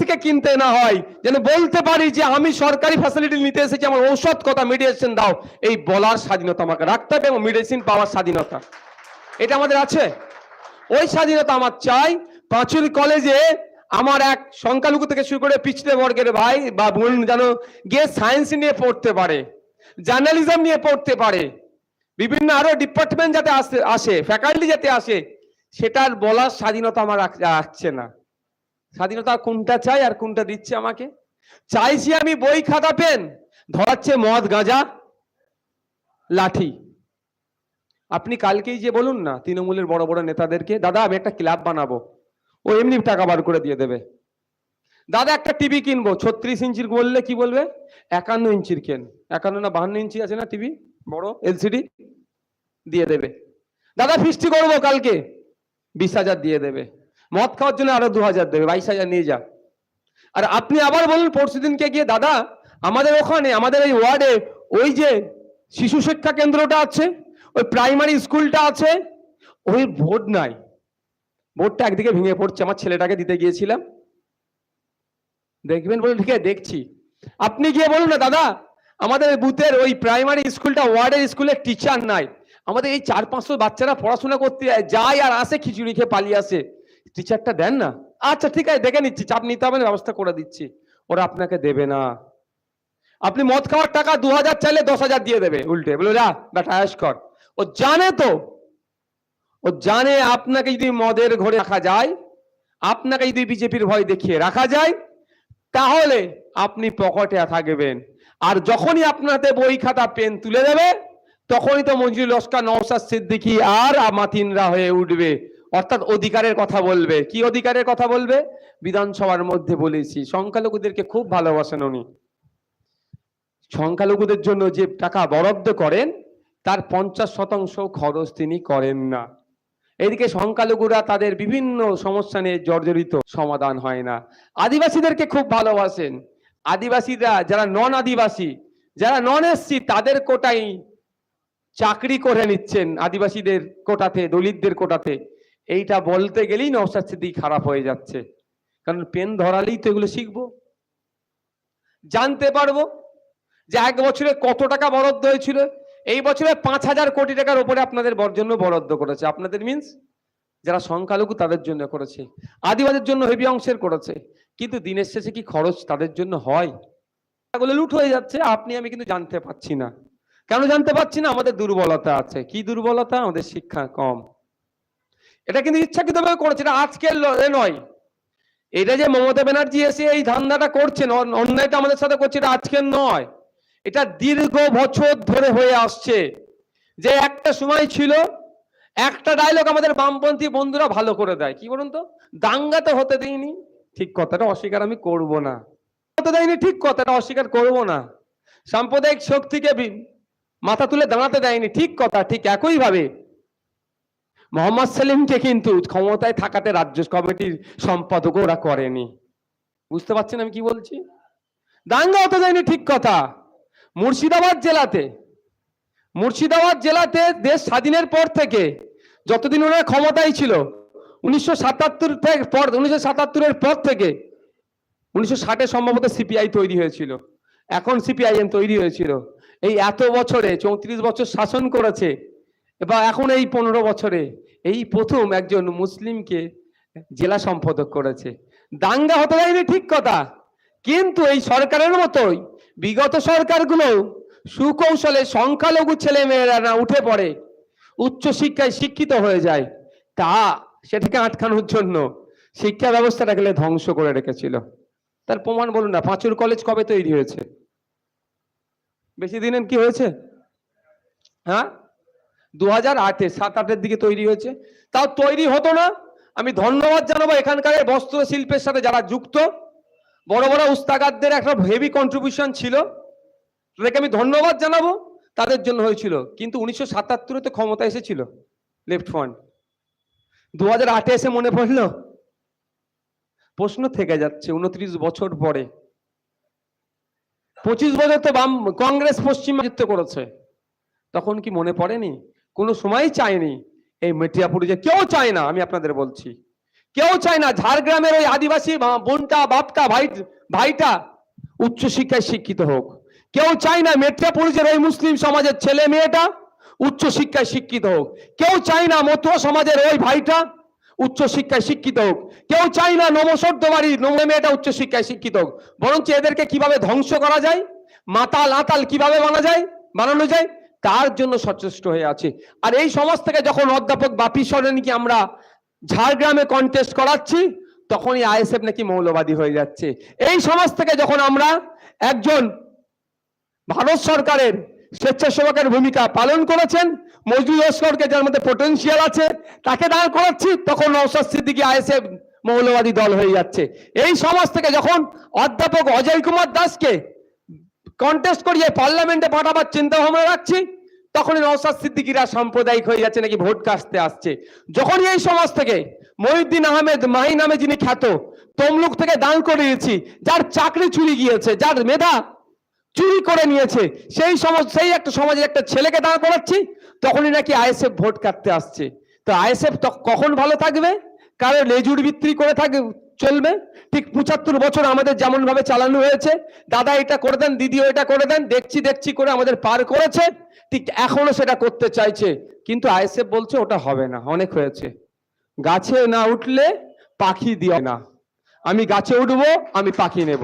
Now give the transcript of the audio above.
থেকে কিনতে না হয়, যেন বলতে পারি যে আমি সরকারি ফ্যাসিলিটি নিতে এসেছি, আমার ঔষধ কথা মেডিসিন দাও। এই বলার স্বাধীনতা আমাকে রাখতে হবে এবং মেডিসিন পাওয়ার স্বাধীনতা। এটা আমাদের আছে। ওই স্বাধীনতা আমার চাই। পাঁচুর কলেজে আমার এক সংখ্যালঘু থেকে শুরু করে পিছড়ে বর্গের ভাই বা বোন যেন গিয়ে সায়েন্স নিয়ে পড়তে পারে জার্নালিজম নিয়ে পড়তে পারে। বিভিন্ন আরও ডিপার্টমেন্ট যাতে আসে ফ্যাকাল্টি যাতে আসে, সেটার বলার স্বাধীনতা আমার রাখছে না। স্বাধীনতা কোনটা চাই আর কোনটা দিচ্ছে আমাকে? চাইছি আমি বই খাতা, পেন, ধরাচ্ছে মদ, গাঁজা, লাঠি। আপনি কালকেই যে বলুন না তৃণমূলের বড় বড় নেতাদেরকে, দাদা, আমি একটা ক্লাব বানাবো। ও এমনি টাকা বার করে দিয়ে দেবে। দাদা, একটা টিভি কিনবো। ছত্রিশ ইঞ্চির বললে কি বলবে? একান্ন ইঞ্চির কেন? একান্ন না বাহান্ন ইঞ্চি আছে না টিভি? বড় এলসিডি? দিয়ে দেবে। দাদা, ফিস্টি করব কালকে। বিশ হাজার দিয়ে দেবে। মদ খাওয়ার জন্য আরও দু হাজার দেবে, বাইশ হাজার নিয়ে যা। আর আপনি আবার বলুন, পরশু দিনকে গিয়ে, দাদা, আমাদের ওখানে, আমাদের এই ওয়ার্ডে ওই যে শিশু শিক্ষা কেন্দ্রটা আছে, ওই প্রাইমারি স্কুলটা আছে, ওই ভোট নাই। ভোটটা একদিকে ভেঙে পড়ছে, আমার ছেলেটাকে দিতে গিয়েছিলাম। দেখবেন বলে ঠিক আছে দেখছি। আপনি গিয়ে বলুন না, দাদা, আমাদের বুথের ওই প্রাইমারি স্কুলটা, ওয়ার্ডের স্কুলের টিচার নাই। আমাদের এই চার পাঁচশো বাচ্চারা পড়াশোনা করতে যায় আর আসে, খিচুড়ি খেয়ে পালিয়ে আসে। টিচারটা দেন না। আচ্ছা ঠিক আছে, দেখে নিচ্ছি। চাপ নিতে হবে না, ব্যবস্থা করে দিচ্ছি। ওরা আপনাকে দেবে না। আপনি মদ খাওয়ার টাকা দু হাজার চাইলে দশ হাজার দিয়ে দেবে। উল্টে, বলে, যা বেটা আয়াস কর। ও জানে তো। ও জানে আপনাকে যদি মদের ঘরে রাখা যায়, আপনাকে যদি বিজেপির ভয় দেখিয়ে রাখা যায়, তাহলে আপনি পকেটে থাকবেন। আর যখনই আপনাতে বই, খাতা, পেন তুলে দেবে, তখনই তো মঞ্জুর লস্কা নওসাদ সিদ্দিকি আর মাতিনরা হয়ে উঠবে। অর্থাৎ অধিকারের কথা বলবে। কি অধিকারের কথা বলবে? বিধানসভার মধ্যে বলেছি, সংখ্যালঘুদেরকে খুব ভালোবাসেন উনি। সংখ্যালঘুদের জন্য যে টাকা বরাদ্দ করেন, তার পঞ্চাশ শতাংশ খরচ তিনি করেন না। এদিকে সংখ্যালঘুরা তাদের বিভিন্ন সমস্যা নিয়ে জর্জরিত সমাধান হয় না। আদিবাসীদেরকে খুব ভালোবাসেন। আদিবাসীরা যারা নন আদিবাসী যারা নন এসসি তাদের কোটাই চাকরি করে নিচ্ছেন আদিবাসীদের কোটাতে, দলিতদের কোটাতে। এইটা বলতে গেলেই নওসাদ সিদ্দিক খারাপ হয়ে যাচ্ছে। কারণ পেন ধরালেই তো এগুলো শিখব। জানতে পারব যে এক বছরে কত টাকা বরাদ্দ হয়েছিল। এই বছরে পাঁচ হাজার কোটি টাকার উপরে আপনাদের বর, জন্য বরাদ্দ করেছে। আপনাদের মিন্স যারা সংখ্যালঘু তাদের জন্য করেছে। আদিবাসীর জন্য হেভি অংশের করেছে। কিন্তু দিনের শেষে কি খরচ তাদের জন্য হয়? লুট হয়ে যাচ্ছে। আপনি, আমি কিন্তু জানতে পাচ্ছি না। কেন জানতে পাচ্ছি না? আমাদের দুর্বলতা আছে। কি দুর্বলতা? আমাদের শিক্ষা কম। এটা কিন্তু ইচ্ছাকৃতভাবে করেছে, এটা আজকের নয়। এটা যে মমতা ব্যানার্জি এসে এই ধান্দাটা করছেন অন্যায়টা আমাদের সাথে করছে, এটা আজকের নয়। এটা দীর্ঘ বছর ধরে হয়ে আসছে। যে একটা সময় ছিল, একটা ডায়লগ আমাদের বামপন্থী বন্ধুরা ভালো করে দেয়। কি বলুন তো? দাঙ্গা তো হতে দেয়নি। ঠিক কথাটা অস্বীকার আমি করব না। হতে দেয়নি, ঠিক কথাটা অস্বীকার করব না। সাম্প্রদায়িক শক্তিকে মাথা তুলে দাঁড়াতে দেয়নি, ঠিক কথা, ঠিক একই ভাবে মোহাম্মদ সেলিমকে কিন্তু ক্ষমতায় থাকাতে রাজ্য কমিটির সম্পাদক ওরা করেনি। বুঝতে পারছেন আমি কি বলছি? দাঙ্গা হতে যায়নি ঠিক কথা। মুর্শিদাবাদ জেলাতে মুর্শিদাবাদ জেলাতে দেশ স্বাধীনের পর থেকে যতদিন ওনারা ক্ষমতায় ছিল, উনিশশো সাতাত্তর থেকে পর, উনিশশো সাতাত্তরের পর থেকে উনিশশো ষাটে সম্ভবত সিপিআই তৈরি হয়েছিল। এখন সিপিআইএম তৈরি হয়েছিল। এই এত বছরে চৌত্রিশ বছর শাসন করেছে বা এখন এই পনেরো বছরে এই প্রথম একজন মুসলিমকে জেলা সম্পাদক করেছে। দাঙ্গা হতে দেয়নি ঠিক কথা, কিন্তু এই সরকারের মতোই বিগত সরকারগুলো সুকৌশলে সংখ্যালঘু ছেলে মেয়েরা না উঠে পড়ে উচ্চ শিক্ষায় শিক্ষিত হয়ে যায়, তা সেটাকে আটকানোর জন্য শিক্ষা ব্যবস্থাটা গেলে ধ্বংস করে রেখেছিল। তার প্রমাণ বলুন না, পাঁচুর কলেজ কবে তৈরি হয়েছে? বেশি দিনের কি হয়েছে? হ্যাঁ? দু হাজার আটে সাত আটের দিকে তৈরি হয়েছে। তাও তৈরি হতো না। আমি ধন্যবাদ জানাব এখানকার বস্ত্র শিল্পের সাথে যারা যুক্ত। বড় বড় উস্তাগারদের একটা হেভি কন্ট্রিবিউশন ছিল। তাদেরকে আমি ধন্যবাদ জানাব। তাদের জন্য হয়েছিল। কিন্তু উনিশশো সাতাত্তরে তো ক্ষমতা এসেছিল লেফট ফ্রন্ট দু হাজার আটে এসে মনে পড়ল? প্রশ্ন থেকে যাচ্ছে উনত্রিশ বছর পরে। পঁচিশ বছর তো বাম কংগ্রেস পশ্চিমাযুক্ত করেছে। তখন কি মনে পড়েনি? কোনো সময় চায়নি। এই মেটিয়াপুরে কেউ চায় না, আমি আপনাদের বলছি। কেউ চায় না, ঝাড়গ্রামের ওই আদিবাসী বোনটা, বাপটা, ভাই ভাইটা উচ্চশিক্ষায় শিক্ষিত হোক। কেউ চায় না মেট্রোপলিসের ওই মুসলিম সমাজের ছেলে মেয়েটা উচ্চশিক্ষায় শিক্ষিত হোক। কেউ চায় না মতুয়া সমাজের ওই ভাইটা উচ্চশিক্ষায় শিক্ষিত হোক। কেউ চায় না নমসর্দ বাড়ির নম মেয়েটা উচ্চশিক্ষায় শিক্ষিত হোক। বরঞ্চ এদেরকে কীভাবে ধ্বংস করা যায়? মাতাল আতাল কীভাবে বানা যায়? বানানো যায়? তার জন্য সচেষ্ট হয়ে আছে। আর এই সমাজ থেকে যখন অধ্যাপক বাপি সরেনকে আমরা ঝাড়গ্রামে কন্টেস্ট করাচ্ছি, তখনই আইএসএফ নাকি মৌলবাদী হয়ে যাচ্ছে। এই সমাজ থেকে যখন আমরা একজন ভারত সরকারের স্বেচ্ছাসেবকের ভূমিকা পালন করেছেন মজদুর লস্করকে যার মধ্যে পোটেনশিয়াল আছে, তাকে দাঁড় করাচ্ছি, তখন নৌসাদ সিদ্দিকি আইএসএফ মৌলবাদী দল হয়ে যাচ্ছে। এই সমাজ থেকে যখন অধ্যাপক অজয় কুমার দাসকে কন্টেস্ট করিয়ে পার্লামেন্টে পাঠাবার চিন্তা ভাবনা রাখছি তখনই নৌসাদ সিদ্দিকিরা সাম্প্রদায়িক হয়ে যাচ্ছে নাকি ভোট কাটতে আসছে। যখনই এই সমাজ থেকে মহিউদ্দিন আহমেদ, মাহি নামে যিনি খ্যাত, তমলুক থেকে দান করিয়েছি, যার চাকরি চুরি গিয়েছে, যার মেধা চুরি করে নিয়েছে, সেই সমাজ, সেই একটা সমাজের একটা ছেলেকে দাঁড় করাচ্ছি, তখনই নাকি আইএসএফ ভোট কাটতে আসছে। তো আইএসএফ কখন ভালো থাকবে? কারও লেজুর বিক্রি করে থাকবে চলবে। ঠিক পঁচাত্তর বছর আমাদের যেমন ভাবে চালানো হয়েছে, দাদা এটা করে দেন, দিদিও এটা করে দেন, দেখছি দেখছি করে আমাদের পার করেছে, ঠিক এখনও সেটা করতে চাইছে। কিন্তু আইএসএফ বলছে ওটা হবে না, অনেক হয়েছে। গাছে না উঠলে পাখি দিয়ে না। আমি গাছে উঠবো, আমি পাখি নেব।